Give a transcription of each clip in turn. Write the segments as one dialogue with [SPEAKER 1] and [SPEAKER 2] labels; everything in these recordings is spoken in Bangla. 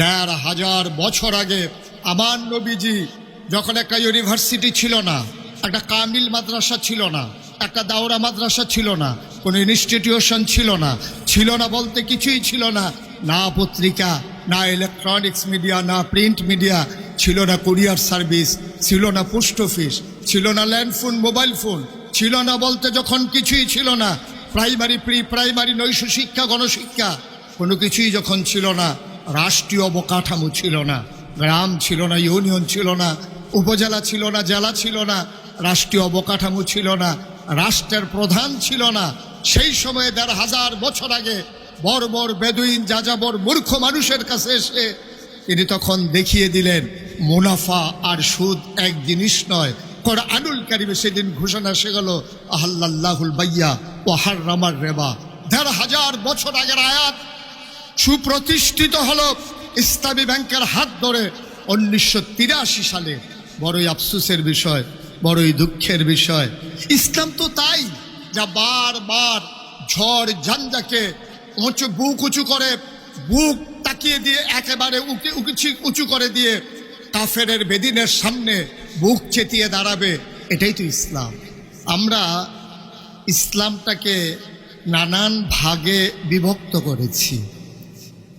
[SPEAKER 1] দেড় হাজার বছর আগে আমার নবীজি যখন একটা ইউনিভার্সিটি ছিল না, একটা কামিল মাদ্রাসা ছিল না, একটা দাওরা মাদ্রাসা ছিল না, কোনো ইনস্টিটিউশন ছিল না ছিল না বলতে কিছুই ছিল না না পত্রিকা, না ইলেকট্রনিক্স মিডিয়া না প্রিন্ট মিডিয়া ছিল না কুরিয়ার সার্ভিস ছিল না পোস্ট অফিস ছিল না ল্যান্ড ফোন মোবাইল ফোন ছিল না বলতে যখন কিছুই ছিল না প্রাইমারি প্রি প্রাইমারি নৈশ শিক্ষা, গণশিক্ষা, কোনো কিছুই যখন ছিল না রাষ্ট্রীয় অবকাঠামো ছিল না, গ্রাম ছিল না, ইউনিয়ন ছিল না, উপজেলা ছিল না, জেলা ছিল না, রাষ্ট্রীয় অবকাঠামো ছিল না, রাষ্ট্রের প্রধান ছিল না। সেই সময়ে দেড় হাজার বছর আগে বর্বর বেদুইন যাযাবর মূর্খ মানুষের কাছে এসে তিনি তখন দেখিয়ে দিলেন, মুনাফা আর সুদ এক জিনিস নয়। আনুল কারিমে সেদিন ঘোষণা এসে গেল আহাল্লাহুল বাইয়া ও হার রামার রেবা। দেড় হাজার বছর আগের আয়াত সুপ্রতিষ্ঠিত হলো ইসলামী ব্যাংকের হাত ধরে উনিশশো তিরাশি সালে। বড়ই আফসুসের বিষয়, বড়ই দুঃখের বিষয়। ইসলাম তো তাই যা বারবার ঝড় ঝঞ্ঝাকে উঁচু, বুক উঁচু করে, বুক তাকিয়ে দিয়ে একেবারে উঁকি উঁচু- উঁচু করে দিয়ে কাফেরের বেদিনের সামনে বুক চেতিয়ে দাঁড়াবে, এটাই তো ইসলাম। আমরা ইসলামটাকে নানান ভাগে বিভক্ত করেছি।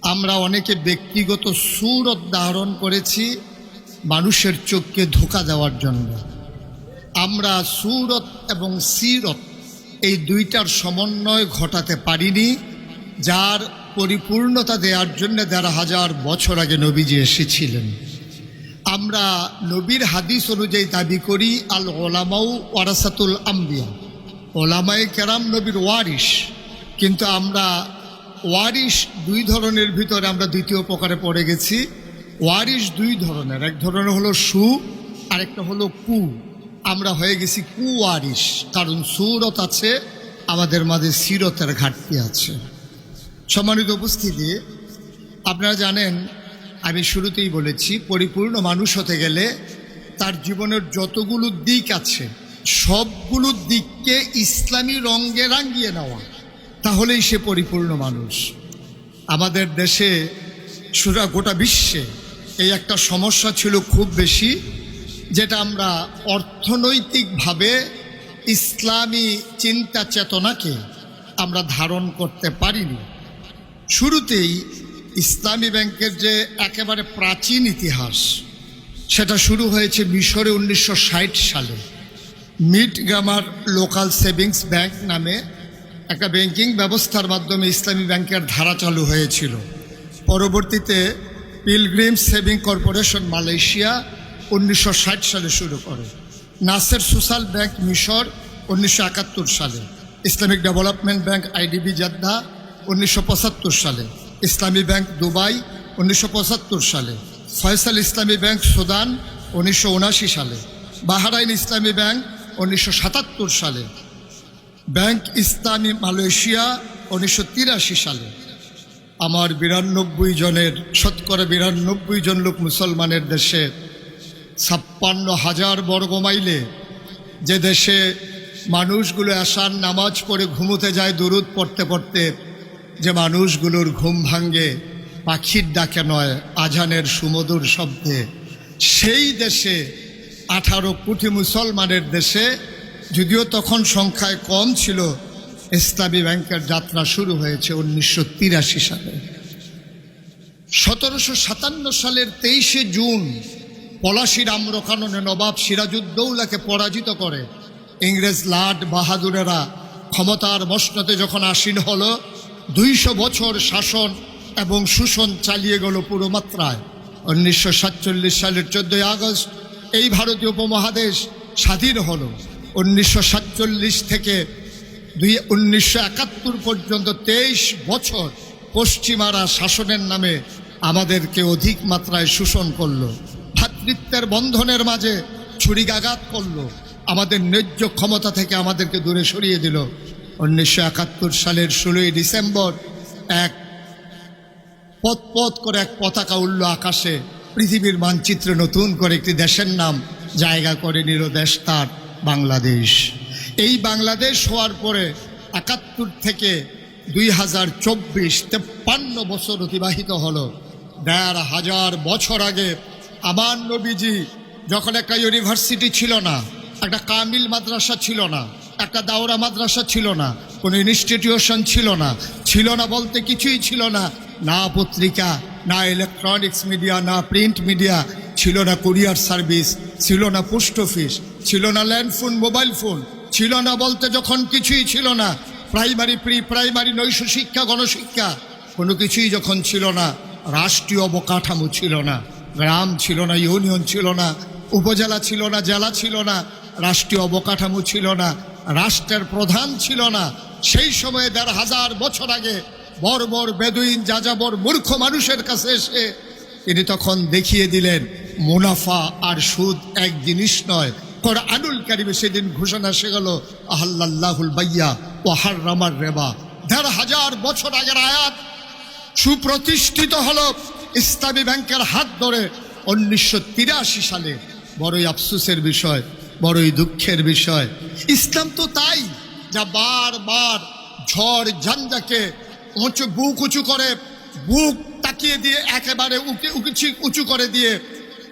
[SPEAKER 1] আমরা অনেকে ব্যক্তিগত সুরত ধারণ করেছি মানুষের চোখকে ধোকা দেওয়ার জন্য। আমরা সুরত এবং সিরত এই দুইটার সমন্বয় ঘটাতে পারিনি, যার পরিপূর্ণতা দেওয়ার জন্য দেড় হাজার বছর আগে নবীজি এসেছিলেন। আমরা নবীর হাদিস অনুযায়ী দাবি করি, আল ওলামাউ ওয়ারাসাতুল আম্বিয়া। ওলামাই কেরাম নবীর ওয়ারিস কিন্তু আমরা ওয়ারিস দুই ধরনের ভিতরে আমরা দ্বিতীয় প্রকারে পড়ে গেছি। ওয়ারিস দুই ধরনের, এক ধরনের হলো সু, আরেকটা হলো কু আমরা হয়ে গেছি কু ওয়ারিস কারণ সুরত আছে, আমাদের মাঝে সিরতের ঘাটতি আছে। সম্মানিত উপস্থিতি, আপনারা জানেন, আমি শুরুতেই বলেছি, পরিপূর্ণ মানুষ হতে গেলে তার জীবনের যতগুলো দিক আছে, সবগুলো দিককে ইসলামী রঙ্গে রাঙ্গিয়ে নেওয়া। তাহলেই সে পরিপূর্ণ মানুষ। আমাদের দেশে সুরা গোটা বিশ্বে এই একটা সমস্যা ছিল খুব বেশি, যেটা আমরা অর্থনৈতিকভাবে ইসলামী চিন্তা চেতনাকে আমরা ধারণ করতে পারিনি। শুরুতেই ইসলামী ব্যাংকের যে একেবারে প্রাচীন ইতিহাস, সেটা শুরু হয়েছে মিশরে উনিশশো ষাট সালে। Mit Ghamr local savings bank নামে একটা ব্যাংকিং ব্যবস্থার মাধ্যমে ইসলামী ব্যাংকের ধারা চালু হয়েছিল। পরবর্তীতে পিলগ্রিম সেভিং কর্পোরেশন মালয়েশিয়া উনিশশো ষাট সালে শুরু করে। নাসের সোশ্যাল ব্যাংক মিশর উনিশশো একাত্তর সালে। Islamic development bank IDB Jeddah উনিশশো সালে। ইসলামী ব্যাংক দুবাই উনিশশো পঁচাত্তর সালে। ফয়সাল ইসলামী ব্যাংক সুদান উনিশশো সালে। বাহারাইন ইসলামী ব্যাংক উনিশশো সাতাত্তর সালে। ব্যাংক ইস্তানি, মালয়েশিয়া উনিশশো তিরাশি সালে। আমার বিরানব্বই জনের, শতকরা বিরানব্বই জন লোক মুসলমানের দেশে ছাপ্পান্ন হাজার বর্গ মাইলে যে দেশে মানুষগুলো আসান নামাজ পড়ে ঘুমোতে যায় দূরত পড়তে পড়তে যে মানুষগুলোর ঘুম ভাঙ্গে পাখির ডাকে নয়, আজানের সুমধুর শব্দে। সেই দেশে আঠারো কোটি মুসলমানের দেশে যদিও তখন সংখ্যায় কম ছিল, ইসলামী ব্যাংকের যাত্রা শুরু হয়েছে উনিশশো তিরাশি সালে। সতেরোশো সাতান্ন সালের তেইশে জুন পলাশির আম্রকাননে নবাব সিরাজউদ্দৌলাকে পরাজিত করে ইংরেজ লাট বাহাদুরেরা ক্ষমতার মসনতে যখন আসীন হল, দুইশো বছর শাসন এবং শোষণ চালিয়ে গেল পুরো মাত্রায়। উনিশশো সাতচল্লিশ সালের চোদ্দই আগস্ট এই ভারতীয় উপমহাদেশ স্বাধীন হলো। উনিশশো সাতচল্লিশ থেকে দুই উনিশশো পর্যন্ত তেইশ বছর পশ্চিমারা শাসনের নামে আমাদেরকে অধিক মাত্রায় শোষণ করল। ভ্রাতৃত্বের বন্ধনের মাঝে ছুরিগাঘাত করল। আমাদের ন্যায্য ক্ষমতা থেকে আমাদেরকে দূরে সরিয়ে দিল। উনিশশো একাত্তর সালের ষোলোই ডিসেম্বর এক পথ পথ করে এক পতাকা উঠল আকাশে। পৃথিবীর মানচিত্রে নতুন করে একটি দেশের নাম জায়গা করে নিল দেশ তার। বাংলাদেশ। এই বাংলাদেশ হওয়ার পরে একাত্তর থেকে দুই হাজার চব্বিশ তেপ্পান্ন বছর অতিবাহিত হলো। দেড় হাজার বছর আগে আমার নবীজি যখন একটা ইউনিভার্সিটি ছিল না, একটা কামিল মাদ্রাসা ছিল না, একটা দাওরা মাদ্রাসা ছিল না, কোনো ইনস্টিটিউশন ছিল না ছিল না বলতে কিছুই ছিল না না পত্রিকা, না ইলেকট্রনিক্স মিডিয়া না প্রিন্ট মিডিয়া ছিল না কুরিয়ার সার্ভিস ছিল না পোস্ট অফিস ছিল না ল্যান্ড ফোন মোবাইল ফোন ছিল না বলতে যখন কিছুই ছিল না প্রাইমারি প্রি প্রাইমারি নৈশ শিক্ষা, গণশিক্ষা, কোনো কিছুই যখন ছিল না, রাষ্ট্রীয় অবকাঠামো ছিল না, গ্রাম ছিল না ইউনিয়ন ছিল না, উপজেলা ছিল না, জেলা ছিল না, রাষ্ট্রীয় অবকাঠামো ছিল না, রাষ্ট্রের প্রধান ছিল না, সেই সময়ে দেড় হাজার বছর আগে বর্বর বেদুইন, যাযাবর মূর্খ মানুষের কাছে এসে তিনি তখন দেখিয়ে দিলেন মুনাফা আর সুদ এক জিনিস নয়। কোরআনুল কারিমে সেদিন ঘোষণা এসে গেল আহাল্লাহুল বাইয়া ও হার্রামার রেবা। দেড় হাজার বছর আগের আয়াত সুপ্রতিষ্ঠিত হল ইসলামী ব্যাংকের হাত ধরে উনিশশো তিরাশি সালে। বড়ই আফসুসের বিষয়, বড়ই দুঃখের বিষয়। ইসলাম তো তাই যা বারবার ঝড় ঝঞ্ঝাকে উঁচু, বুক উঁচু করে, বুক তাকিয়ে দিয়ে একেবারে উঁচু উঁচু করে দিয়ে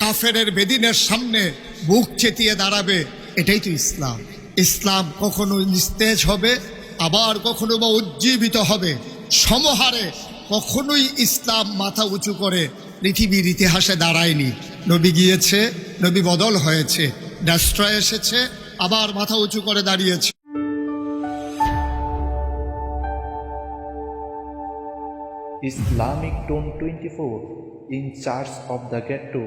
[SPEAKER 1] কাফেরের বেদিনের সামনে বুক চেতিয়ে দাঁড়াবে, এটাই তো ইসলাম। ইসলাম কখনো নিস্তেজ হবে, আবার কখনো বা উজ্জীবিত হবে। সমহারে কখনোই ইসলাম মাথা উঁচু করে পৃথিবীর ইতিহাসে দাঁড়ায়নি। নবী গিয়েছে, নবী বদল হয়েছে ডাস্ট্রয় এসেছে, আবার মাথা উঁচু করে দাঁড়িয়েছে।
[SPEAKER 2] Islamic Islamic Tone 24 in charge of the ghetto